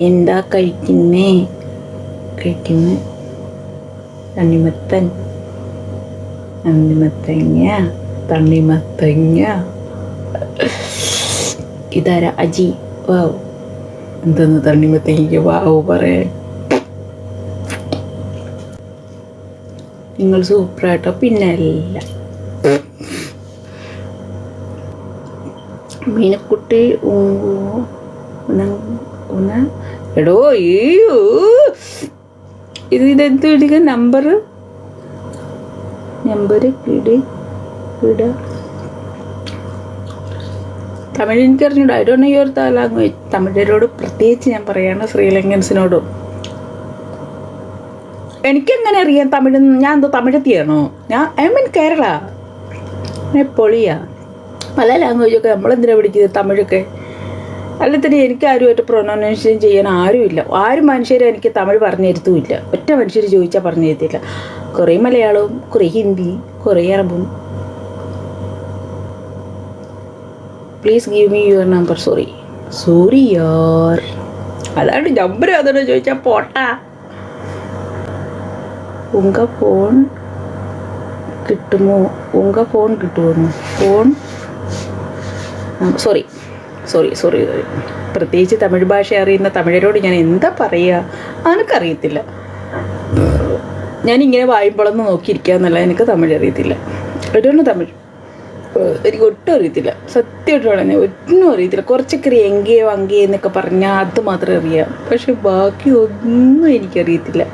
എന്താ കഴിക്കുന്നേ? കഴിക്കുന്ന? തണ്ണിമത്തൻ. തണ്ണിമത്തങ്ങ തണ്ണിമത്തങ്ങ. ഇതാരാ? അജി. വാവ് എന്തെന്ന് തണ്ണിമത്തങ്ങ വാവ് പറയാൻ നിങ്ങൾ സൂപ്പറായിട്ടോ പിന്നെ അല്ല. മീനക്കുട്ടി ഊ- ഉണ- എടോ അയ്യോ. ഇത് ഇതെന്ത് ഇടുക നമ്പർ നമ്പർ പിടി ഇട തമിഴ് എനിക്ക് അറിഞ്ഞൂടാ ഐ ഡോണ്ട് യുവർ ലാംഗ്വേജ് തമിഴരോട് പ്രത്യേകിച്ച് ഞാൻ പറയാണ് ശ്രീലങ്കൻസിനോടും. എനിക്കെങ്ങനെ അറിയാം തമിഴ്? ഞാൻ എന്തോ തമിഴത്തിയാണോ? ഞാൻ ഐ മീൻ കേരള. പൊളിയാ. പല ലാംഗ്വേജൊക്കെ നമ്മളെന്തിനാണ് പഠിക്കുന്നത് തമിഴൊക്കെ? അല്ല തന്നെ എനിക്ക് ആരുമായിട്ട് പ്രൊനൗൺസിയേഷൻ ചെയ്യാൻ ആരുമില്ല. ആരും മനുഷ്യരെ എനിക്ക് തമിഴ് പറഞ്ഞു തരുത്തുമില്ല ഒറ്റ മനുഷ്യർ ചോദിച്ചാൽ പറഞ്ഞു തരത്തില്ല കുറേ മലയാളവും കുറേ ഹിന്ദി കുറേ അറബും. Please give me your number sorry sorry യാർ അതാണ് നമ്പർ അതോടെ ചോദിച്ചാൽ പോട്ടാ. ഉങ്ക ഫോൺ കിട്ടുമോ? ഉങ്ക ഫോൺ കിട്ടുമോ? ഫോൺ സോറി സോറി സോറി പ്രത്യേകിച്ച് തമിഴ് ഭാഷ അറിയുന്ന തമിഴരോട് ഞാൻ എന്താ പറയുക എനിക്കറിയത്തില്ല ഞാനിങ്ങനെ വായ്പളന്ന് നോക്കിയിരിക്കുക എന്നല്ല എനിക്ക് തമിഴ് അറിയത്തില്ല. ഒരൊന്നും തമിഴ്. എനിക്ക് ഒട്ടും അറിയത്തില്ല. സത്യമായിട്ട് പറഞ്ഞാൽ ഒന്നും അറിയത്തില്ല. കുറച്ചൊക്കെ എങ്കയോ അങ്കയോ എന്നൊക്കെ പറഞ്ഞാൽ അത് മാത്രമേ അറിയാം. പക്ഷെ ബാക്കി ഒന്നും എനിക്കറിയത്തില്ല.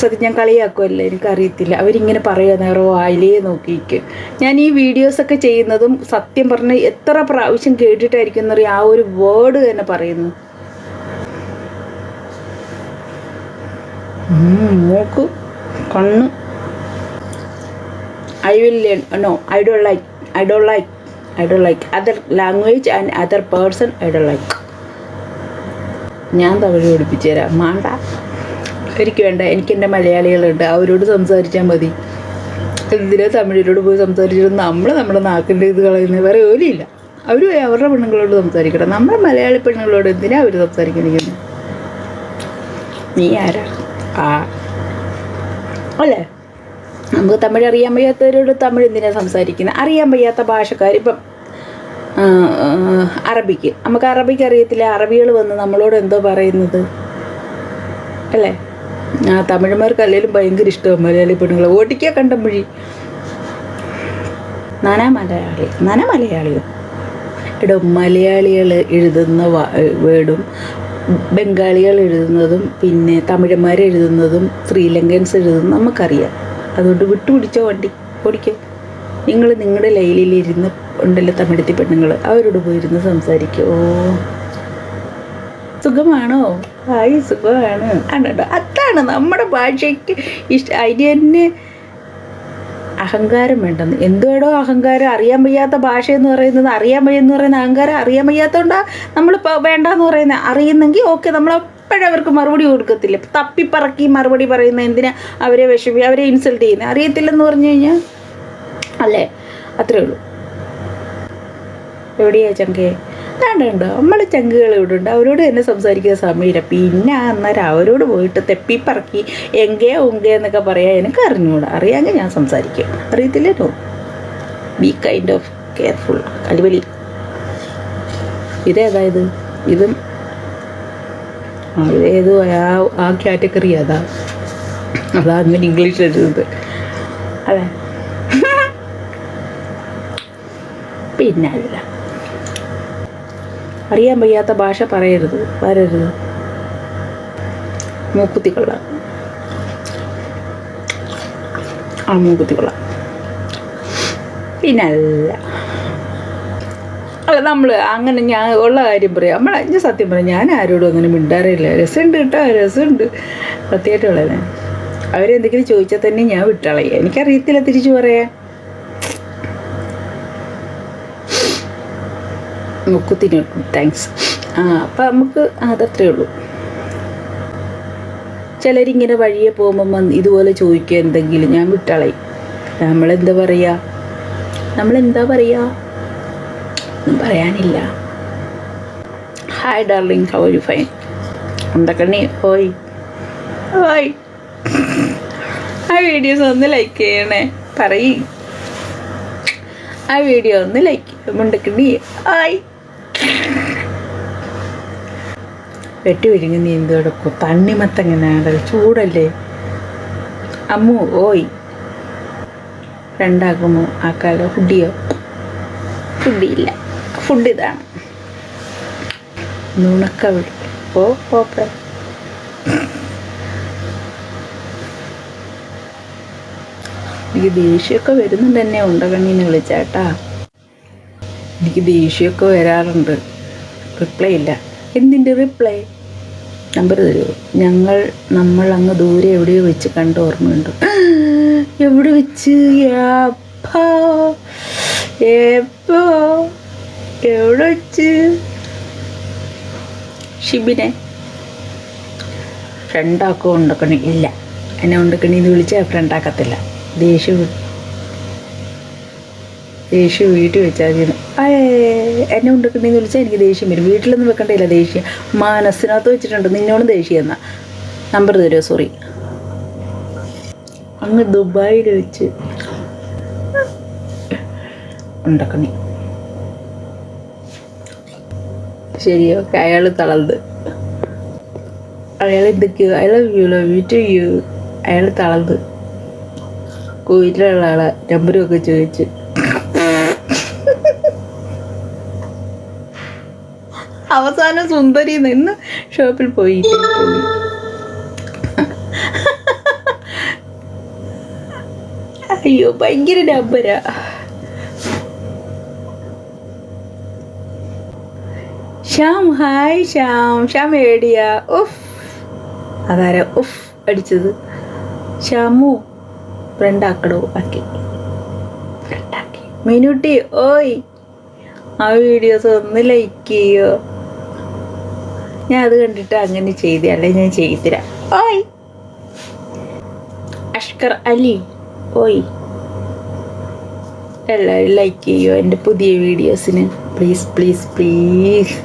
സത്യം ഞാൻ കളിയാക്കുമല്ലേ എനിക്കറിയത്തില്ല. അവരിങ്ങനെ പറയുക നേരോ ആയിലേ നോക്കിയിരിക്കും. ഞാൻ ഈ വീഡിയോസൊക്കെ ചെയ്യുന്നതും സത്യം പറഞ്ഞ് എത്ര പ്രാവശ്യം കേട്ടിട്ടായിരിക്കും എന്നറിയ ആ ഒരു വേർഡ് തന്നെ പറയുന്നു മൂക്ക് കണ്ണ്. I will learn no I do like I do like I do like other language and other person I do like ഞാൻ തമിഴ് പഠിപ്പിച്ചു തരാം മാണ്ട. എനിക്ക് വേണ്ട എനിക്ക് എന്റെ മലയാളികളുണ്ട്. അവരോട് സംസാരിച്ചാൽ മതി. എന്തിനാ തമിഴിനോട് പോയി സംസാരിച്ചിട്ട് നമ്മൾ നമ്മുടെ നാക്കിന്റെ ഇത് കളയുന്നത് വേറെ ജോലിയില്ല. അവർ അവരുടെ പെണ്ണുങ്ങളോട് സംസാരിക്കട്ടെ. നമ്മുടെ മലയാളി പെണ്ണുങ്ങളോട് എന്തിനാ അവർ സംസാരിക്കുന്നത് നീ ആരാ? ആ. അല്ലേ? നമുക്ക് തമിഴ് അറിയാൻ വയ്യാത്തവരോട് തമിഴ് എന്തിനാണ് സംസാരിക്കുന്നത് അറിയാൻ വയ്യാത്ത ഭാഷക്കാർ ഇപ്പം അറബിക്ക്. നമുക്ക് അറബിക്ക് അറിയത്തില്ല. അറബികൾ വന്ന് നമ്മളോട് എന്തോ പറയുന്നത്? അല്ലേ? ആ തമിഴന്മാർക്ക് അല്ലെങ്കിലും ഭയങ്കര ഇഷ്ടമാണ് മലയാളി പെണ്ണുങ്ങളെ. ഓടിക്കുക കണ്ടമ്പഴി. നന മലയാളി നന മലയാളിയോ? എടോ മലയാളികൾ എഴുതുന്ന വേർഡും ബംഗാളികൾ എഴുതുന്നതും പിന്നെ തമിഴന്മാർ എഴുതുന്നതും ശ്രീലങ്കൻസ് എഴുതുന്നതും നമുക്കറിയാം. അതുകൊണ്ട് വിട്ടുപിടിച്ചോ വണ്ടി ഓടിക്കോ. നിങ്ങൾ നിങ്ങളുടെ ലൈലിലിരുന്ന് ഉണ്ടല്ലോ തമിഴത്തി പെണ്ണുങ്ങൾ. അവരോട് പോയിരുന്ന് സംസാരിക്കോ. സുഖമാണോ? ഹായ് സുഖമാണ്. ആണോ അതാണ് നമ്മുടെ ഭാഷയ്ക്ക് ഇഷ്ട അതിന് തന്നെ അഹങ്കാരം വേണ്ടെന്ന്. എന്തുവേടോ അഹങ്കാരം അറിയാൻ വയ്യാത്ത ഭാഷ എന്ന് പറയുന്നത് അറിയാൻ വയ്യെന്ന് പറയുന്ന അഹങ്കാരം അറിയാൻ വയ്യാത്തതുകൊണ്ടാ നമ്മളിപ്പോൾ വേണ്ടെന്ന് പറയുന്നത് അറിയുന്നെങ്കിൽ ഓക്കെ നമ്മൾ അപ്പോഴും അവർക്ക് മറുപടി കൊടുക്കത്തില്ല. തപ്പിപ്പറക്കി മറുപടി പറയുന്ന എന്തിനാ അവരെ വിഷമി അവരെ ഇൻസൾട്ട് ചെയ്യുന്നത് അറിയത്തില്ലെന്ന് പറഞ്ഞു കഴിഞ്ഞാൽ അല്ലേ? അത്രേ ഉള്ളൂ. എവിടെയാ ചങ്കേ? വേണ്ടുണ്ടോ നമ്മൾ ചങ്കുകൾ ഇവിടെ ഉണ്ട്. അവരോട് തന്നെ സംസാരിക്കുന്ന സമയമില്ല. പിന്നെ അന്നേരം അവരോട് പോയിട്ട് തെപ്പിപ്പറക്കി എങ്കേ ഉങ്കേ എന്നൊക്കെ പറയാൻ എനിക്ക് അറിഞ്ഞൂടാ. അറിയാമെങ്കിൽ ഞാൻ സംസാരിക്കും. അറിയത്തില്ലല്ലോ ബി കൈൻഡ് ഓഫ് കെയർഫുൾ കലിവലി ഇതേതായത് ഇതും? ഇതേതോ ആ ആ കാറ്റഗറി അതാ. അതാ അങ്ങനെ ഇംഗ്ലീഷ് എഴുതുന്നത്. അതെ. പിന്നല്ല. അറിയാൻ വയ്യാത്ത ഭാഷ പറയരുത് വരരുത്. മൂക്കുത്തി കൊള്ളാം ആ മൂക്കുത്തി കൊള്ളാം പിന്നല്ല അല്ല നമ്മൾ അങ്ങനെ ഞാൻ ഉള്ള കാര്യം പറയാം. നമ്മൾ ഞാൻ സത്യം പറയാം ഞാൻ ആരോടും അങ്ങനെ മിണ്ടാറില്ല. രസമുണ്ട് കേട്ടോ രസമുണ്ട്. സത്യമായിട്ടുള്ളത്. അവരെന്തെങ്കിലും ചോദിച്ചാൽ തന്നെ ഞാൻ വിട്ടളയുക എനിക്കറിയത്തില്ല തിരിച്ചു പറയാൻ. മുക്കുത്തിന് താങ്ക്സ് ആ അപ്പം നമുക്ക് അതത്രേ ഉള്ളൂ. ചിലരിങ്ങനെ വഴിയെ പോകുമ്പം വന്ന് ഇതുപോലെ ചോദിക്കുക എന്തെങ്കിലും. ഞാൻ വിട്ടളയും. നമ്മളെന്താ പറയുക നമ്മളെന്താ പറയുക ഒന്നും പറയാനില്ല. Hi darling how you fine ഉണ്ടക്കണ്ണി ഓയ് ഓയ് ആ വീഡിയോസ് ഒന്ന് ലൈക്ക് ചെയ്യണേ. പറയ്. ആ വീഡിയോ ഒന്ന് ലൈക്ക് മുണ്ടക്കണ്ണി ആയി വെട്ടി വിരിഞ്ഞ് നീ എന്ത് കിടക്കും തണ്ണിമത്തങ്ങനെയാണ് ചൂടല്ലേ? അമ്മു ഓയ്. രണ്ടാക്കുമോ? ആക്കാലോ? ഫുഡിയോ? ഫുഡിയില്ല. ഫുഡ് ഇതാണ്. നുണക്ക വിടും ഓ പോപ്പ എനിക്ക് ദേഷ്യമൊക്കെ വരുന്നുണ്ട് എന്നെ ഉണ്ടകണ്ണീന്ന് വിളിച്ചാട്ടാ. എനിക്ക് ദേഷ്യമൊക്കെ വരാറുണ്ട്. റിപ്ലൈ ഇല്ല. എന്തിന്റെ റിപ്ലൈ? നമ്പർ തരുമോ ഞങ്ങൾ നമ്മൾ അങ്ങ് ദൂരെ എവിടെയോ വെച്ച് കണ്ട ഓർമ്മയുണ്ട്. എവിടെ വെച്ച്? എവിടെ വെച്ച്? ഷിബിനെ. ഫ്രണ്ടാക്കോ ഉണ്ടക്കണി? ഇല്ല. എന്നെ ഉണ്ടക്കണി എന്ന് വിളിച്ചാൽ ഫ്രണ്ടാക്കത്തില്ല ദേഷ്യം ദേഷ്യം വീട്ടിൽ വെച്ചാൽ മതി അയേ. എന്നെ ഉണ്ടക്കണി എന്ന് വിളിച്ചാൽ എനിക്ക് ദേഷ്യം വരും. വീട്ടിലൊന്നും വെക്കണ്ടില്ല ദേഷ്യം. മനസ്സിനകത്ത് വെച്ചിട്ടുണ്ട്. നിന്നോടും ദേഷ്യം എന്നാ. നമ്പർ തരുമോ സോറി. അങ്ങ് ദുബായിൽ വെച്ച്. ഉണ്ടാക്കണി ശരി ഓക്കെ അയാൾ തളർന്ന്. അയാൾ എന്തൊക്കെയോ. I love you love you you അയാൾ തളർന്ന്. കോയിലുള്ള ആളെ നമ്പറും ഒക്കെ ചോദിച്ച്. അവസാനം സുന്ദരി നിന്ന് ഷോപ്പിൽ പോയി. അയ്യോ ഭയങ്കര ഡബര ശ്യാം ഹായ് ശ്യാം. ശ്യാം ഏടിയ ഉഫ്. അതാരാ? ഉഫ് അടിച്ചത്. ശ്യാമു ഫ്രണ്ടാക്കടോ ആക്കി. ഫ്രണ്ടാക്കി മീനുട്ടി ഓയ്. ആ വീഡിയോസ് ഒന്ന് ലൈക്ക് ചെയ്യോ? ഞാൻ അത് കണ്ടിട്ട് അങ്ങനെ ചെയ്തേ. അല്ലെ ഞാൻ ചെയ്തില്ല ഓയ്. അഷ്കർ അലി. ഓയ്. എല്ലാവരും ലൈക്ക് ചെയ്യോ എന്റെ പുതിയ വീഡിയോസിന്? പ്ലീസ് പ്ലീസ് പ്ലീസ്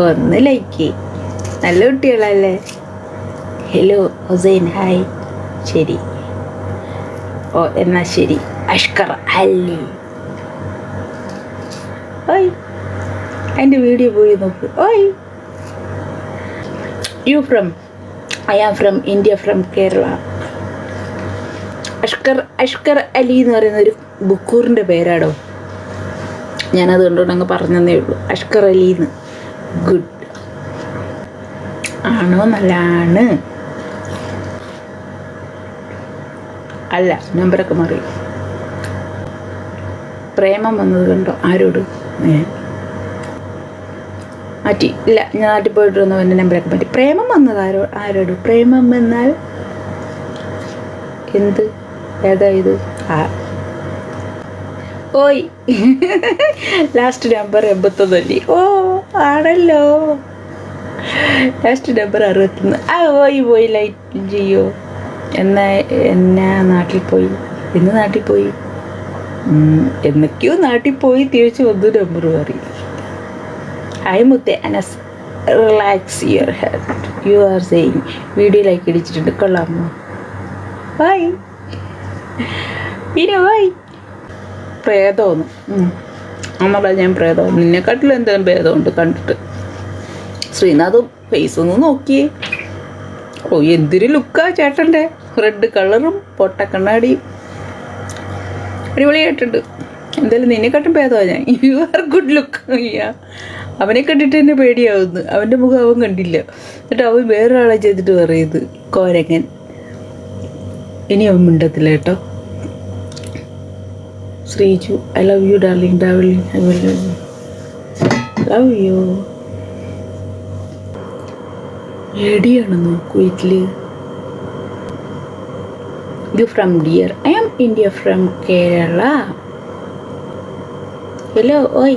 ഒന്ന് ലൈക്ക് നല്ല കുട്ടികളല്ലേ? ഹലോ ഹുസൈൻ ഹായ് ശരി. ഓ എന്നാ ശരി. അഷ്കർ അലി. ഓയ്. എന്റെ വീഡിയോ പോയി നോക്ക്. ഓയ്. You from I am from India from Kerala Ashkar Ashkar Ali എന്ന് പറയുന്ന ഒരു ബുക്കൂറിന്റെ പേരാടോ? ഞാനത് കണ്ടുകൊണ്ട് അങ്ങ് പറഞ്ഞതേ ഉള്ളൂ. അഷ്കർ അലി എന്ന്. ഗുഡ് ആണോ? നല്ലാണ് അല്ല നമ്പറൊക്കെ മാറി. പ്രേമം വന്നത് കണ്ടോ? ആരോട്? ഏ? മാറ്റി ഇല്ല ഞാൻ നാട്ടിൽ പോയിട്ട് വന്നു എന്റെ നമ്പറൊക്കെ മാറ്റി. പ്രേമം വന്നത് ആരോ ആരോട്? പ്രേമം എന്നാൽ എന്ത്? ഏതാ ഇത്? ആ. ഓയ്. Last number എൺപത്തൊന്നല്ലേ? ഓ ആണല്ലോ. ലാസ്റ്റ് നമ്പർ അറുപത്തൊന്ന്. ആ പോയി പോയി ലൈറ്റ് ചെയ്യോ? എന്നാ എന്നാ നാട്ടിൽ പോയി? എന്ന് നാട്ടിൽ പോയി? എന്നൊക്കെയോ നാട്ടിൽ പോയി തിരിച്ചു വന്നു നമ്പർ മാറി. ഹായ് മുത്തേ Anas relax your head you are saying video like അടിച്ചിട്ടുണ്ട് കൊള്ളാമോ ബൈ പിന്നെ ബൈ പ്രേതമൊന്നു നമ്മളെ ഞാൻ പ്രേതം നിന്നെക്കാട്ടിലും എന്തെങ്കിലും ഭേദമുണ്ട് കണ്ടിട്ട്. ശ്രീനാഥും ഫേസ് ഒന്ന് നോക്കിയേ ഓ എന്തൊരു ലുക്കാ ചേട്ടന്റെ. റെഡ് കളറും പൊട്ട കണ്ണാടിയും അടിപൊളിയായിട്ടുണ്ട്. എന്തായാലും നിന്നെക്കാട്ടും ഭേദമാണ് ഞാൻ. യു ആർ ഗുഡ് ലുക്ക് അയ്യാ. അവനെ കണ്ടിട്ട് തന്നെ പേടിയാവുന്നു. അവന്റെ മുഖം അവൻ കണ്ടില്ല. എന്നിട്ട് അവൻ വേറൊരാളെ ചെയ്തിട്ട് പറയുന്നത് കോരങ്ങൻ. ഇനി അവൻ മിണ്ടത്തില്ല കേട്ടോ. Sreeju I love you darling darling I will love you എടിയാണെന്നോ കുവൈറ്റിൽ you from dear I am India from Kerala hello ഓയ്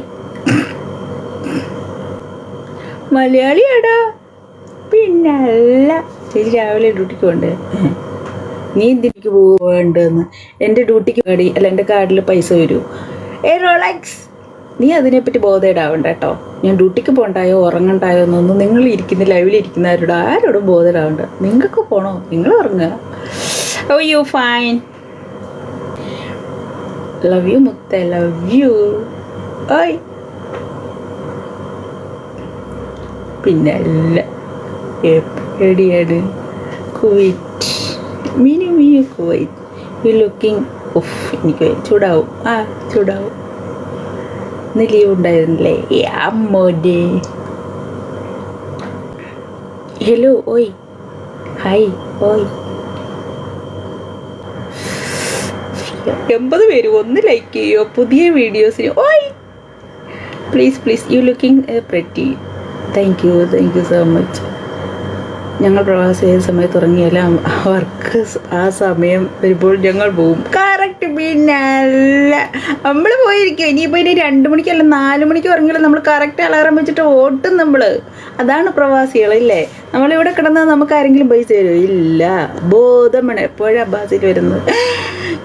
മലയാളിയാടാ. പിന്നല്ല. ചേച്ചി രാവിലെ ഡ്യൂട്ടിക്ക് പോണ്ടേ നീ എന്തിനേക്ക് പോകണ്ടെന്ന് എന്റെ ഡ്യൂട്ടിക്ക് കാടി അല്ല എന്റെ കാർഡിൽ പൈസ വരൂ. ഏ റോളക്സ് നീ അതിനെപ്പറ്റി ബോധേടാവണ്ട കേട്ടോ ഞാൻ ഡ്യൂട്ടിക്ക് പോകണ്ടായോ ഉറങ്ങണ്ടായോ എന്നൊന്നും നിങ്ങൾ ഇരിക്കുന്ന ലൈവിൽ ഇരിക്കുന്നവരോട് ആരോടും ബോധേടാവണ്ട. നിങ്ങൾക്ക് പോണോ? നിങ്ങൾ ഉറങ്ങുക. Oh you fine love you മുത്ത ലവ് യു ഓയ് പിന്നെ അല്ല എവിടെയാണ് Kuwait. Mini mini Kuwait. You looking ഉഫ് എനിക്ക് ചൂടാവും. ആ ചൂടാവും. ഇന്ന് ലീവ് ഉണ്ടായിരുന്നില്ലേ? അമ്മോടെ ഹലോ ഓയ്. ഹായ് ഓയ്. എൺപത് പേര് ഒന്ന് ലൈക്ക് ചെയ്യോ? പുതിയ വീഡിയോസിന്. ഓയ്. Please please you looking pretty. Thank you thank you so much ഞങ്ങൾ പ്രവാസി ഏത് സമയത്ത് ഇറങ്ങിയാലും അവർക്ക് ആ സമയം വരുമ്പോൾ ഞങ്ങൾ പോവും. കറക്റ്റ് പിന്നല്ല നമ്മൾ പോയിരിക്കും. ഇനിയിപ്പോൾ ഇനി രണ്ട് മണിക്കല്ല നാല് മണിക്ക് ഇറങ്ങിയാലും നമ്മൾ കറക്റ്റ് അലാറം വെച്ചിട്ട് ഓട്ടും നമ്മൾ അതാണ് പ്രവാസികൾ ഇല്ലേ? നമ്മളിവിടെ കിടന്നാൽ നമുക്ക് ആരെങ്കിലും പൈസ തരുമോ ഇല്ല. ബോധമാണ്. എപ്പോഴാണ് അബ്ബാസിൽ വരുന്നത്?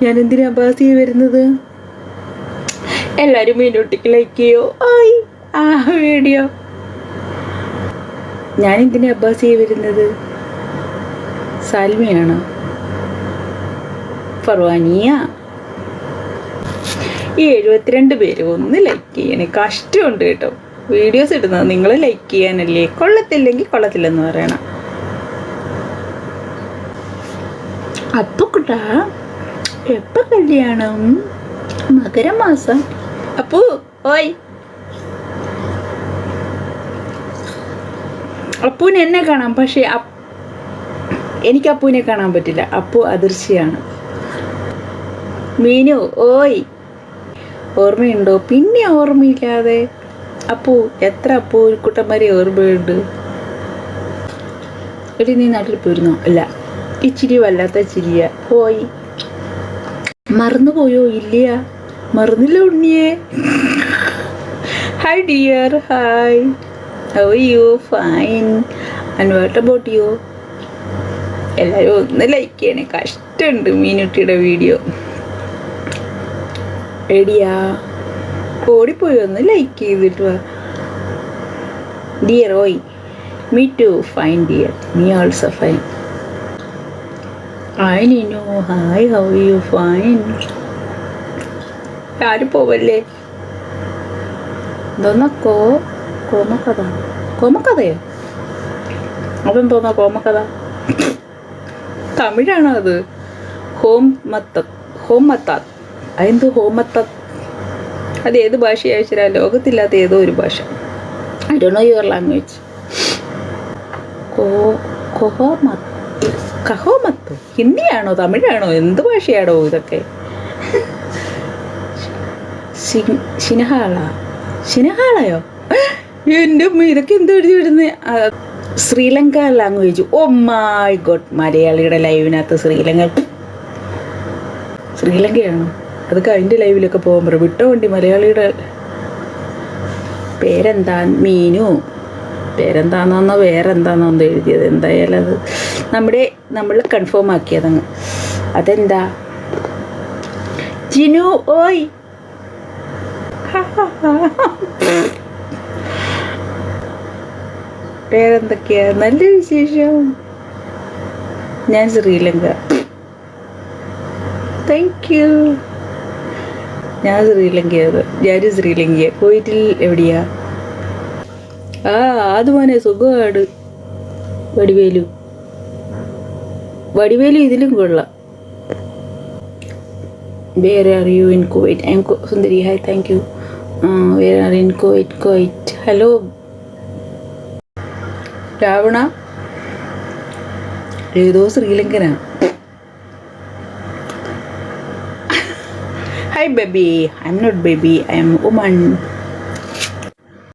ഞാൻ എന്തിനാ അബ്ബാസിൽ വരുന്നത്? എല്ലാവരും മീനൂട്ടിക്ക് ലൈക്ക് ചെയ്യോ? ആ വീഡിയോ. ഞാൻ എന്തിനാ അബ്ബാസി വരുന്നത്? സാൽമിയാണ്? ഫർവാനിയ? ഈ എഴുപത്തിരണ്ട് പേര് ഒന്ന് ലൈക്ക് ചെയ്യണേ. കഷ്ടമുണ്ട് കേട്ടോ. വീഡിയോസ് ഇടുന്നത് നിങ്ങൾ ലൈക്ക് ചെയ്യാനല്ലേ? കൊള്ളത്തില്ലെങ്കിൽ കൊള്ളത്തില്ലെന്ന് പറയണം. അപ്പൊ കുട്ടാ എപ്പ കല്യാണം? മകരമാസം. അപ്പു ഓയ്. അപ്പൂനെ എന്നെ കാണാം പക്ഷേ എനിക്ക് അപ്പൂനെ കാണാൻ പറ്റില്ല. അപ്പു അദൃശ്യാണ് മീനു ഓയ്. ഓർമ്മയുണ്ടോ? പിന്നെ ഓർമ്മയില്ലാതെ. അപ്പു എത്ര അപ്പു? കുട്ടന്മാരെ ഓർമ്മയുണ്ട്. എടി നീ നാട്ടിൽ പോയിരുന്നോ? അല്ല. ഇച്ചിരി വല്ലാത്ത ചിരിയ. പോയി. മറന്നുപോയോ? ഇല്ല മറന്നില്ല ഉണ്ണിയേ. Hi dear hi how you fine and what about you എല്ലാവരും ഒന്ന് ലൈക്ക് ചെയ്യണേ. കഷ്ടമുണ്ട് മീനുട്ടിയുടെ വീഡിയോ റെഡിയാ ഓടിപ്പോയി ഒന്ന് ലൈക്ക് ചെയ്തിട്ട് വാ. ഡിയർ ഓയ് me too fine dear me also fine hi Neenu hi how you fine ആരും പോവല്ലേ? എന്തോന്നക്കോ കോമക്കഥ. കോമക്കഥയോ? അതെന്തോന്നാ കോമക്കഥ? തമിഴാണോ അത് ഹോം മത്ത ഹോം മത്താത് അതെന്ത് ഹോം മത്താത്ത് അത് ഏത് ഭാഷയാ വെച്ചാൽ ലോകത്തില്ലാത്ത ഏതോ ഒരു ഭാഷ. I do know your language കോ കൊഹോമത്ത് കഹോമത്തോ? ഹിന്ദിയാണോ തമിഴാണോ എന്ത് ഭാഷയാണോ ഇതൊക്കെ? ശിനഹാള. ശിനഹാളയോ? എന്റെ ഉമ്മ ഇതൊക്കെ എന്ത് എഴുതി വിടുന്നത് Sri Lanka language oh my god മലയാളിയുടെ ലൈവിനകത്ത് ശ്രീലങ്ക. ശ്രീലങ്കയാണോ? അത് കഴിഞ്ഞ ലൈവിലൊക്കെ പോകാൻ പറയും വിട്ടോ വണ്ടി മലയാളിയുടെ പേരെന്താ? മീനു. പേരെന്താണെന്നോ വേറെ എന്താണെന്നോ എന്തോ എഴുതിയത്. എന്തായാലും അത് നമ്മുടെ നമ്മൾ കൺഫേം ആക്കിയതങ്ങ്. അതെന്താ? ജിനു ഓയ്. വേറെന്തൊക്കെയാ നല്ല വിശേഷം. ഞാൻ ശ്രീലങ്ക. താങ്ക് യു ഞാൻ ശ്രീലങ്കയാണ്. ഞാൻ ശ്രീലങ്ക കുവൈറ്റിൽ എവിടെയാ? ആ അത് മോനെ സുഖമാണ്. വടിവേലു. വടിവേലു ഇതിലും കൊള്ളാം. വേറെ ആർ ഇൻ എം സുന്ദരി ഹായ് താങ്ക് യു വേറെ are in Kuwait Kuwait hello Ravana ഏതോ ശ്രീലങ്കനാണ് hi baby I am not baby I am woman